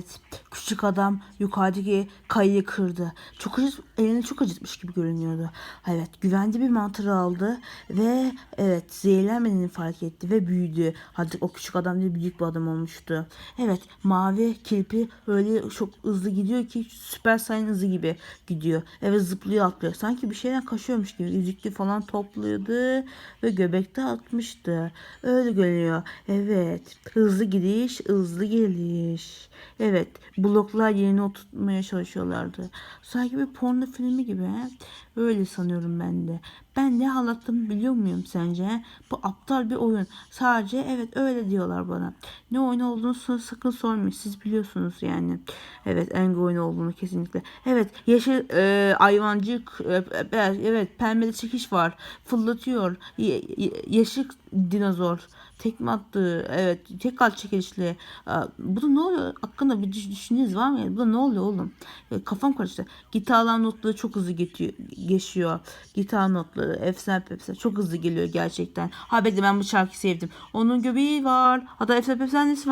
Evet. Küçük adam yukarıdaki kayayı kırdı. Çok acı, elini çok acıtmış gibi görünüyordu. Evet. Güvende bir mantarı aldı ve evet zehirlenmediğini fark etti ve büyüdü. Artık o küçük adam değil büyük bir adam olmuştu. Evet. Mavi kirpi öyle çok hızlı gidiyor ki süper sayın hızı gibi gidiyor. Evet zıplıyor atlıyor. Sanki bir şeyden kaçıyormuş gibi. Yüzükli falan topluyordu ve göbekte atmıştı. Öyle görünüyor. Evet. Hızlı gidiş, hızlı geliş. Evet. Bloklar yerine oturtmaya çalışıyorlardı. Sanki bir porno filmi gibi. He? Öyle sanıyorum ben de. Ben ne anlattım biliyor muyum sence? Bu aptal bir oyun. Sadece evet öyle diyorlar bana. Ne oyun olduğunu sakın sormayın. Siz biliyorsunuz yani. Evet en oyun olduğunu kesinlikle. Evet yeşil e, hayvancık e, e, evet pembeli çekiş var. Fırlatıyor. Ye- ye- yeşil dinozor. Tekme attı. Evet. Tekrar çekilişli. Aa, Bu da ne oluyor? Hakkında bir düş- düşünceniz var mı? Bu da ne oluyor oğlum? E, Kafam karıştı. Gitarlar notları çok hızlı geçiyor. geçiyor. Gitar notları. Efsane efsane. Çok hızlı geliyor gerçekten. Ha bekle ben bu şarkıyı sevdim. Onun göbeği var. Hatta efsane efsanesi var.